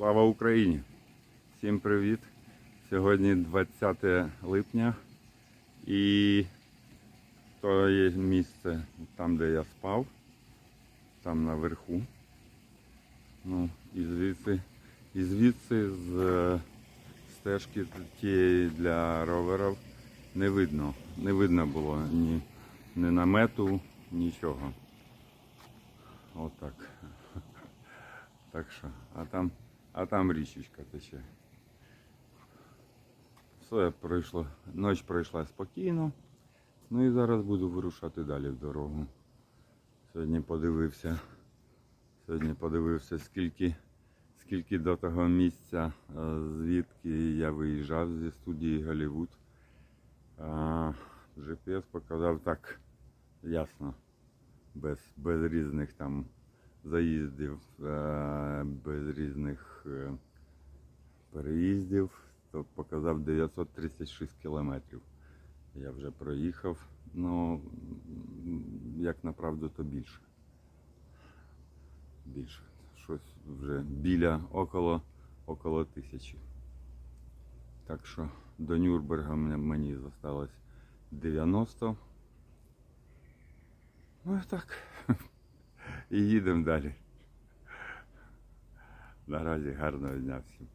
Слава Україні! Всім привіт! Сьогодні 20 липня і то є місце там, де я спав, там наверху. Ну, і звідси, і звідси з стежки тієї для роверів не видно. Не видно було ні, ні намету, нічого. Отак. Так що, а там, а там річечка тече. Все пройшло. Ніч пройшла спокійно. Ну і зараз буду вирушати далі в дорогу. Сьогодні подивився. Сьогодні подивився, скільки, скільки до того місця, е, звідки я виїжджав зі студії Голлівуд. GPS показав так ясно, без, без різних там заїздів, е, без різних е, переїздів, то показав 936 кілометрів. Я вже проїхав, ну, як направду, то більше. Більше. Щось вже біля около, около тисячі. Так що до Нюрнберга мені залишилось 90. Ну і так. І їдемо далі. Наразі гарного дня всім.